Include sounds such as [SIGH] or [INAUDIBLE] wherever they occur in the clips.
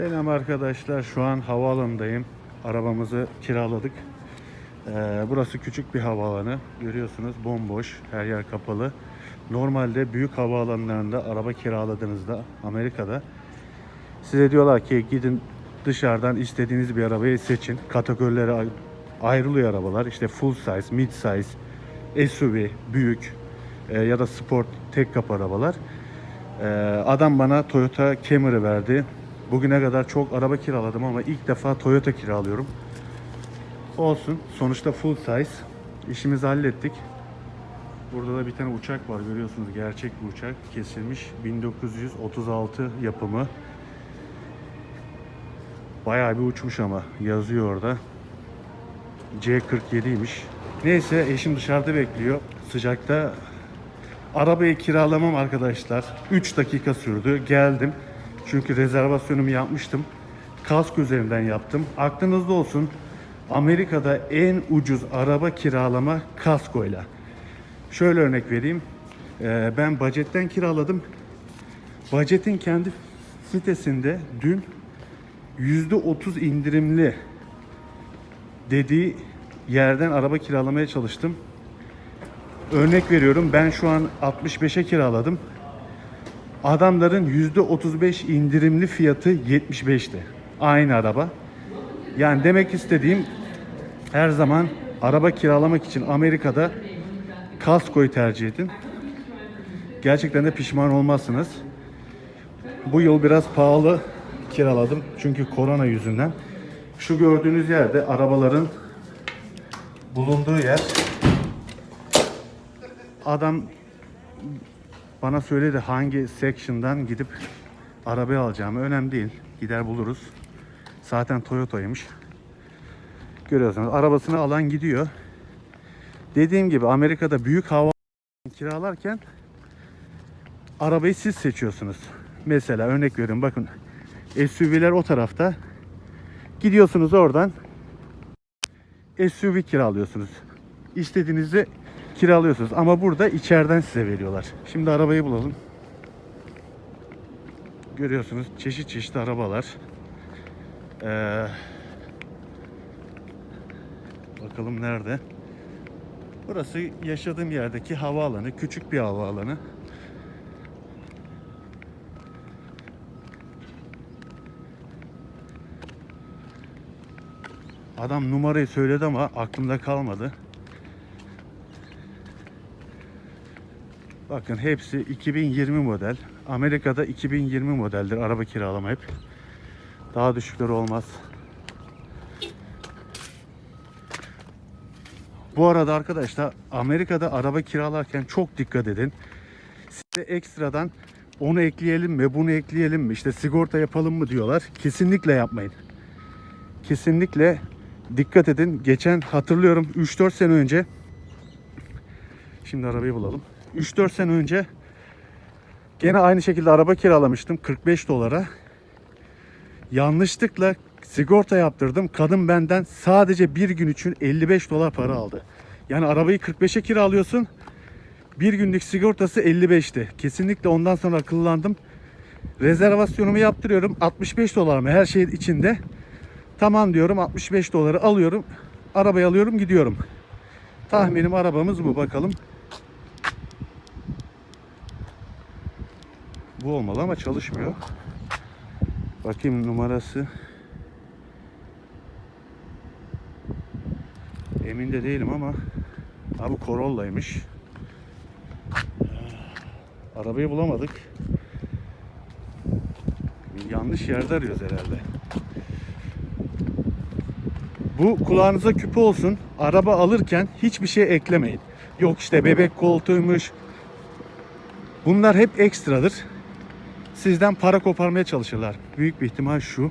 Selam arkadaşlar. Şu an havaalanındayım. Arabamızı kiraladık. Ee, burası küçük bir havaalanı. Görüyorsunuz bomboş. Her yer kapalı. Normalde büyük havaalanlarında araba kiraladığınızda Amerika'da size diyorlar ki gidin dışarıdan istediğiniz bir arabayı seçin. Kategorilere ay- ayrılıyor arabalar. İşte full size, mid size, SUV, büyük e, ya da sport tek kapı arabalar. Ee, adam bana Toyota Camry verdi. Bugüne kadar çok araba kiraladım ama ilk defa Toyota kiralıyorum. Olsun. Sonuçta full size. İşimizi hallettik. Burada da bir tane uçak var görüyorsunuz. Gerçek bir uçak. Kesilmiş. 1936 yapımı. Bayağı bir uçmuş ama. Yazıyor orada. C47'ymiş. Neyse eşim dışarıda bekliyor. Sıcakta Arabayı kiralamam arkadaşlar. 3 dakika sürdü. Geldim. Çünkü rezervasyonumu yapmıştım. Kask üzerinden yaptım. Aklınızda olsun. Amerika'da en ucuz araba kiralama kaskoyla. Şöyle örnek vereyim. Ee, ben Budget'ten kiraladım. Budget'in kendi sitesinde dün %30 indirimli dediği yerden araba kiralamaya çalıştım. Örnek veriyorum ben şu an 65'e kiraladım. Adamların %35 indirimli fiyatı 75'ti. Aynı araba. Yani demek istediğim her zaman araba kiralamak için Amerika'da kaskoyu tercih edin. Gerçekten de pişman olmazsınız. Bu yıl biraz pahalı kiraladım. Çünkü korona yüzünden. Şu gördüğünüz yerde arabaların bulunduğu yer adam bana söyledi hangi section'dan gidip arabayı alacağımı. Önemli değil. Gider buluruz. Zaten Toyota'ymış. Görüyorsunuz arabasını alan gidiyor. Dediğim gibi Amerika'da büyük hava kiralarken arabayı siz seçiyorsunuz. Mesela örnek veriyorum bakın SUV'ler o tarafta. Gidiyorsunuz oradan SUV kiralıyorsunuz. İstediğinizi kiralıyorsunuz. Ama burada içeriden size veriyorlar. Şimdi arabayı bulalım. Görüyorsunuz çeşit çeşit arabalar. Ee, bakalım nerede? Burası yaşadığım yerdeki havaalanı. Küçük bir havaalanı. Adam numarayı söyledi ama aklımda kalmadı. Bakın hepsi 2020 model. Amerika'da 2020 modeldir araba kiralama hep. Daha düşükleri olmaz. Bu arada arkadaşlar Amerika'da araba kiralarken çok dikkat edin. Size ekstradan onu ekleyelim mi, bunu ekleyelim mi, işte sigorta yapalım mı diyorlar. Kesinlikle yapmayın. Kesinlikle dikkat edin. Geçen hatırlıyorum 3-4 sene önce Şimdi arabayı bulalım. 3-4 sene önce gene aynı şekilde araba kiralamıştım 45 dolara. Yanlışlıkla sigorta yaptırdım. Kadın benden sadece bir gün için 55 dolar para aldı. Yani arabayı 45'e kiralıyorsun. Bir günlük sigortası 55'ti. Kesinlikle ondan sonra akıllandım. Rezervasyonumu yaptırıyorum. 65 dolar mı her şey içinde. Tamam diyorum 65 doları alıyorum. Arabayı alıyorum gidiyorum. Tahminim arabamız bu bakalım. Bu olmalı ama çalışmıyor. Bakayım numarası. Emin de değilim ama abi Corolla'ymış. Arabayı bulamadık. Yanlış yerde arıyoruz herhalde. Bu kulağınıza küpe olsun. Araba alırken hiçbir şey eklemeyin. Yok işte bebek koltuğuymuş. Bunlar hep ekstradır. Sizden para koparmaya çalışırlar. Büyük bir ihtimal şu.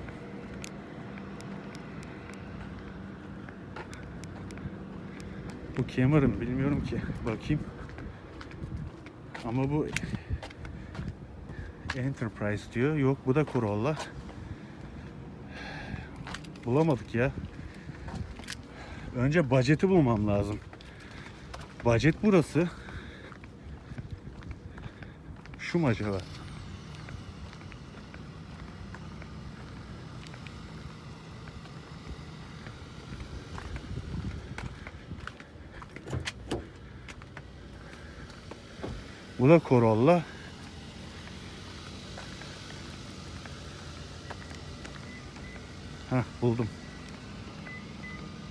Bu mi bilmiyorum ki. Bakayım. Ama bu Enterprise diyor. Yok bu da Corolla. Bulamadık ya. Önce budget'i bulmam lazım. Budget burası. Şu mu acaba? Bu da Corolla. Heh, buldum.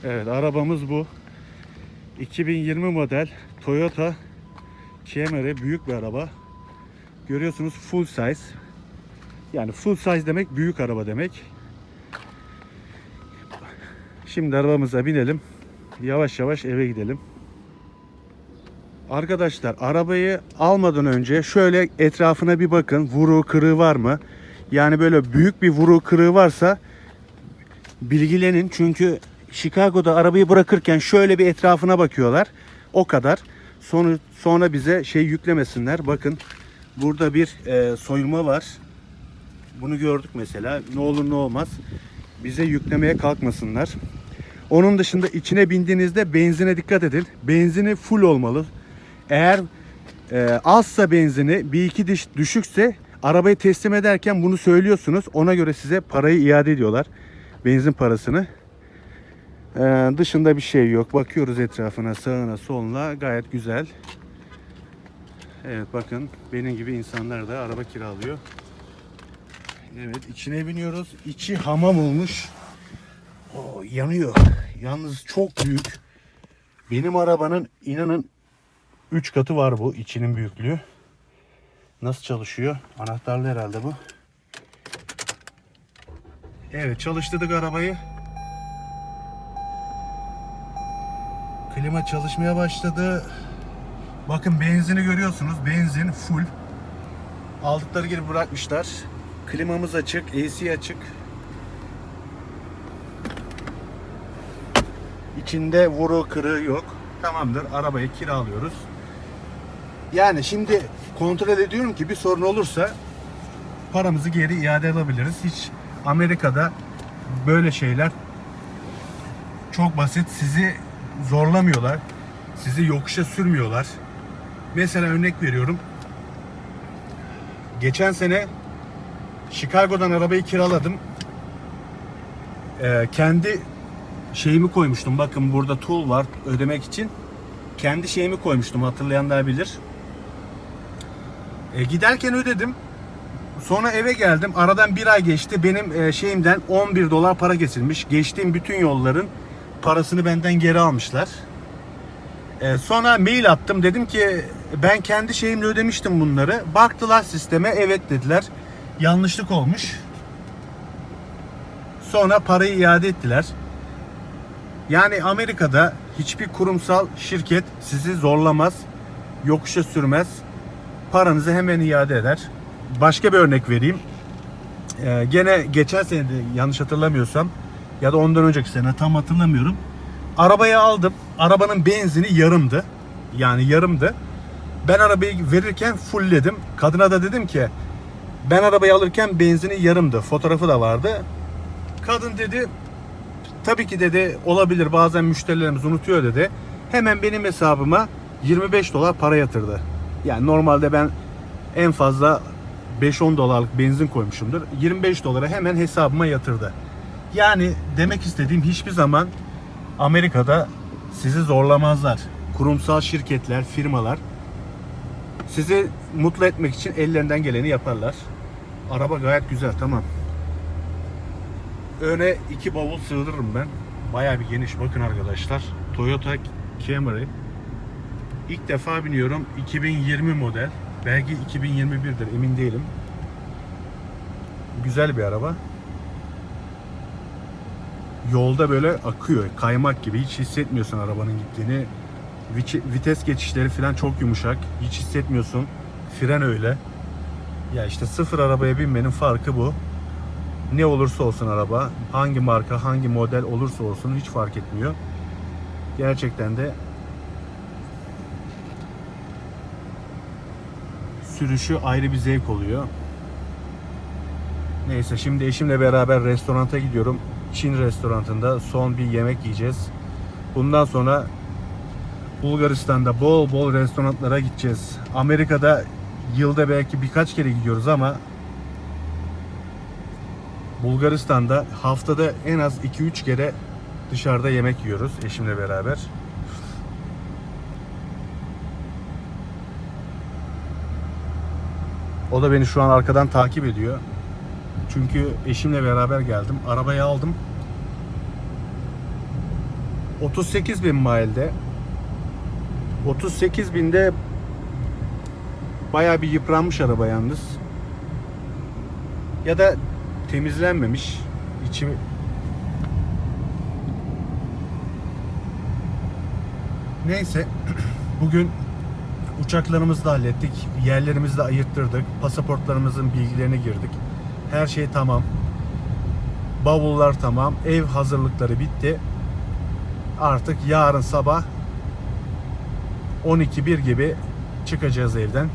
Evet arabamız bu. 2020 model Toyota Camry büyük bir araba. Görüyorsunuz full size. Yani full size demek büyük araba demek. Şimdi arabamıza binelim. Yavaş yavaş eve gidelim. Arkadaşlar arabayı almadan önce şöyle etrafına bir bakın. Vuru kırığı var mı? Yani böyle büyük bir vuru kırığı varsa bilgilenin. Çünkü Chicago'da arabayı bırakırken şöyle bir etrafına bakıyorlar. O kadar. Sonra, sonra bize şey yüklemesinler. Bakın burada bir e, soyulma var. Bunu gördük mesela. Ne olur ne olmaz. Bize yüklemeye kalkmasınlar. Onun dışında içine bindiğinizde benzine dikkat edin. Benzini full olmalı. Eğer e, azsa benzini bir iki diş düşükse arabayı teslim ederken bunu söylüyorsunuz. Ona göre size parayı iade ediyorlar. Benzin parasını. E, dışında bir şey yok. Bakıyoruz etrafına sağına soluna gayet güzel. Evet bakın benim gibi insanlar da araba kiralıyor. Evet içine biniyoruz. İçi hamam olmuş. Oo, yanıyor. Yalnız çok büyük. Benim arabanın inanın 3 katı var bu içinin büyüklüğü. Nasıl çalışıyor? Anahtarlı herhalde bu. Evet çalıştırdık arabayı. Klima çalışmaya başladı. Bakın benzini görüyorsunuz. Benzin full. Aldıkları gibi bırakmışlar. Klimamız açık, AC açık. İçinde vuru kırığı yok. Tamamdır. Arabayı kiralıyoruz. Yani şimdi kontrol ediyorum ki bir sorun olursa paramızı geri iade alabiliriz. Hiç Amerika'da böyle şeyler çok basit. Sizi zorlamıyorlar. Sizi yokuşa sürmüyorlar. Mesela örnek veriyorum. Geçen sene Chicago'dan arabayı kiraladım. Ee, kendi şeyimi koymuştum. Bakın burada tool var ödemek için. Kendi şeyimi koymuştum hatırlayanlar bilir. E, giderken ödedim. Sonra eve geldim. Aradan bir ay geçti. Benim e, şeyimden 11 dolar para kesilmiş. Geçtiğim bütün yolların parasını benden geri almışlar. E, sonra mail attım. Dedim ki ben kendi şeyimle ödemiştim bunları. Baktılar sisteme. Evet dediler. Yanlışlık olmuş. Sonra parayı iade ettiler. Yani Amerika'da hiçbir kurumsal şirket sizi zorlamaz, yokuşa sürmez, paranızı hemen iade eder. Başka bir örnek vereyim. Ee, gene geçen sene yanlış hatırlamıyorsam ya da ondan önceki sene tam hatırlamıyorum. Arabayı aldım. Arabanın benzini yarımdı. Yani yarımdı. Ben arabayı verirken fullledim. Kadına da dedim ki ben arabayı alırken benzini yarımdı. Fotoğrafı da vardı. Kadın dedi tabii ki dedi olabilir bazen müşterilerimiz unutuyor dedi. Hemen benim hesabıma 25 dolar para yatırdı. Yani normalde ben en fazla 5-10 dolarlık benzin koymuşumdur. 25 dolara hemen hesabıma yatırdı. Yani demek istediğim hiçbir zaman Amerika'da sizi zorlamazlar. Kurumsal şirketler, firmalar sizi mutlu etmek için ellerinden geleni yaparlar. Araba gayet güzel tamam. Öne iki bavul sığdırırım ben. Bayağı bir geniş bakın arkadaşlar. Toyota Camry. İlk defa biniyorum. 2020 model. Belki 2021'dir emin değilim. Güzel bir araba. Yolda böyle akıyor. Kaymak gibi. Hiç hissetmiyorsun arabanın gittiğini. Vites geçişleri falan çok yumuşak. Hiç hissetmiyorsun. Fren öyle. Ya işte sıfır arabaya binmenin farkı bu ne olursa olsun araba, hangi marka, hangi model olursa olsun hiç fark etmiyor. Gerçekten de sürüşü ayrı bir zevk oluyor. Neyse şimdi eşimle beraber restoranta gidiyorum. Çin restoranında son bir yemek yiyeceğiz. Bundan sonra Bulgaristan'da bol bol restoranlara gideceğiz. Amerika'da yılda belki birkaç kere gidiyoruz ama Bulgaristan'da haftada en az 2-3 kere dışarıda yemek yiyoruz eşimle beraber. O da beni şu an arkadan takip ediyor. Çünkü eşimle beraber geldim. Arabayı aldım. 38 bin milde 38 binde bayağı bir yıpranmış araba yalnız. Ya da temizlenmemiş. İçi Neyse [CLEARS THROAT] bugün uçaklarımızı da hallettik. Yerlerimizi de ayırttırdık. Pasaportlarımızın bilgilerini girdik. Her şey tamam. Bavullar tamam. Ev hazırlıkları bitti. Artık yarın sabah 12-1 gibi çıkacağız evden.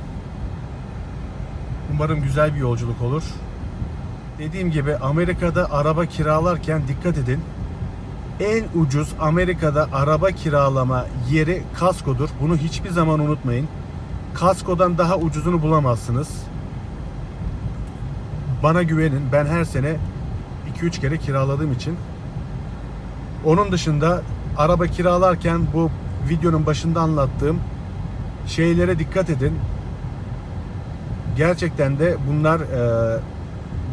Umarım güzel bir yolculuk olur. Dediğim gibi Amerika'da araba kiralarken dikkat edin. En ucuz Amerika'da araba kiralama yeri kaskodur. Bunu hiçbir zaman unutmayın. Kaskodan daha ucuzunu bulamazsınız. Bana güvenin. Ben her sene 2-3 kere kiraladığım için. Onun dışında araba kiralarken bu videonun başında anlattığım şeylere dikkat edin. Gerçekten de bunlar e,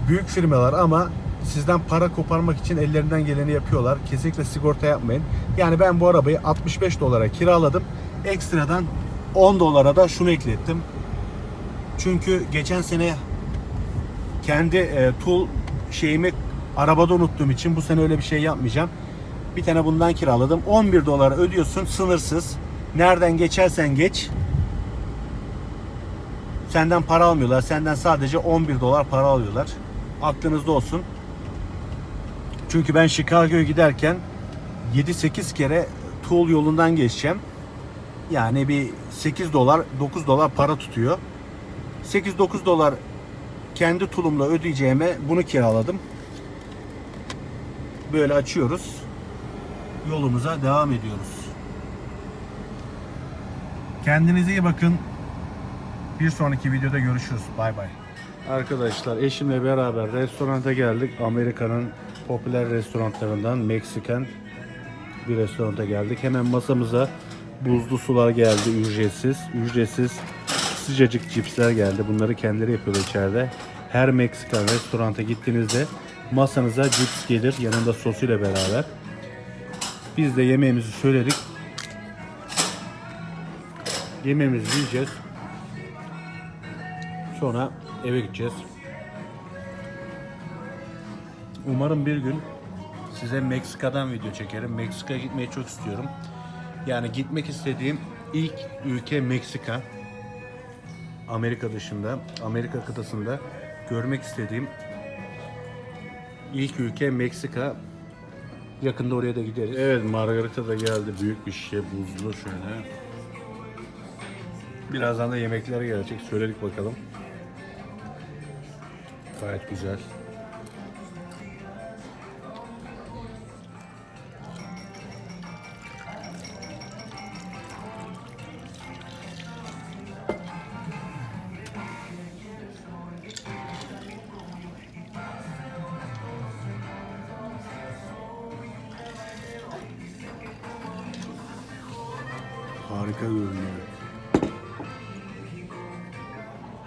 büyük firmalar ama sizden para koparmak için ellerinden geleni yapıyorlar. Kesinlikle sigorta yapmayın. Yani ben bu arabayı 65 dolara kiraladım. Ekstradan 10 dolara da şunu eklettim. Çünkü geçen sene kendi e, tool şeyimi arabada unuttuğum için bu sene öyle bir şey yapmayacağım. Bir tane bundan kiraladım. 11 dolar ödüyorsun sınırsız. Nereden geçersen geç. Senden para almıyorlar. Senden sadece 11 dolar para alıyorlar. Aklınızda olsun. Çünkü ben Chicago'ya giderken 7-8 kere tool yolundan geçeceğim. Yani bir 8 dolar, 9 dolar para tutuyor. 8-9 dolar kendi tulumla ödeyeceğime bunu kiraladım. Böyle açıyoruz. Yolumuza devam ediyoruz. Kendinize iyi bakın. Bir sonraki videoda görüşürüz. Bay bay. Arkadaşlar eşimle beraber restoranta geldik. Amerika'nın popüler restoranlarından Meksikan bir restoranta geldik. Hemen masamıza buzlu sular geldi ücretsiz. Ücretsiz sıcacık cipsler geldi. Bunları kendileri yapıyorlar içeride. Her Meksikan restoranta gittiğinizde masanıza cips gelir yanında sosuyla beraber. Biz de yemeğimizi söyledik. Yemeğimizi yiyeceğiz. Sonra eve gideceğiz. Umarım bir gün size Meksika'dan video çekerim. Meksika'ya gitmeyi çok istiyorum. Yani gitmek istediğim ilk ülke Meksika. Amerika dışında, Amerika kıtasında görmek istediğim ilk ülke Meksika. Yakında oraya da gideriz. Evet, Margarita da geldi. Büyük bir şişe, buzlu şöyle. Birazdan da yemekler gelecek. Söyledik bakalım. Gayet güzel. Harika görünüyor.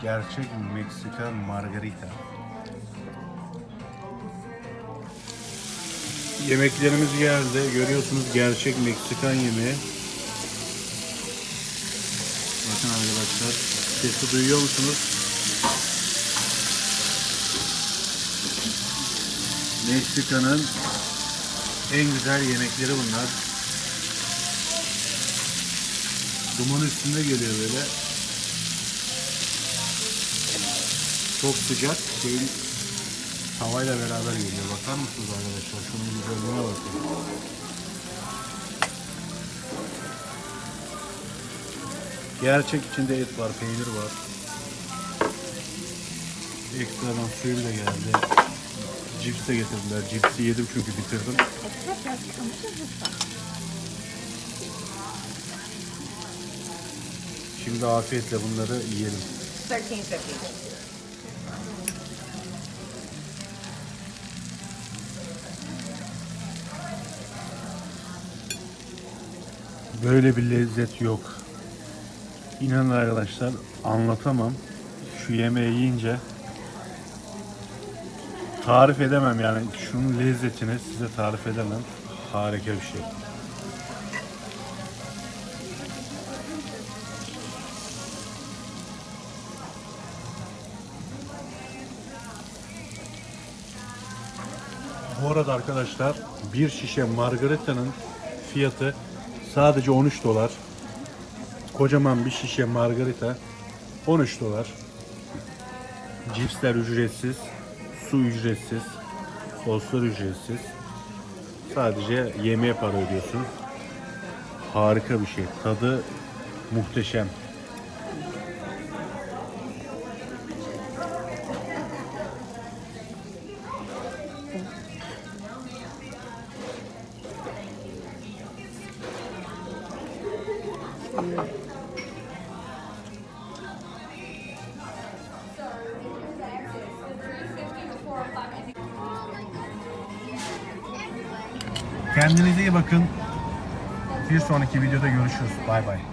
Gerçek Meksika margarita. Yemeklerimiz geldi. Görüyorsunuz gerçek Meksikan yemeği. Bakın arkadaşlar. Sesi duyuyor musunuz? Meksika'nın en güzel yemekleri bunlar. Duman üstünde geliyor böyle. Çok sıcak. Şeyin havayla beraber geliyor. Bakar mısınız arkadaşlar? Şunun güzelliğine bakın. Gerçek içinde et var, peynir var. Ekstradan suyu da geldi. Cips de getirdiler. Cipsi yedim çünkü bitirdim. Şimdi afiyetle bunları yiyelim. Thirteen fifty. Böyle bir lezzet yok. İnanın arkadaşlar anlatamam. şu yemeği yiyince tarif edemem yani şunun lezzetini size tarif edemem. Harika bir şey. Bu arada arkadaşlar bir şişe margarita'nın fiyatı sadece 13 dolar. Kocaman bir şişe margarita 13 dolar. Cipsler ücretsiz, su ücretsiz, soslar ücretsiz. Sadece yemeğe para ödüyorsun. Harika bir şey. Tadı muhteşem. Sonraki videoda görüşürüz. Bay bay.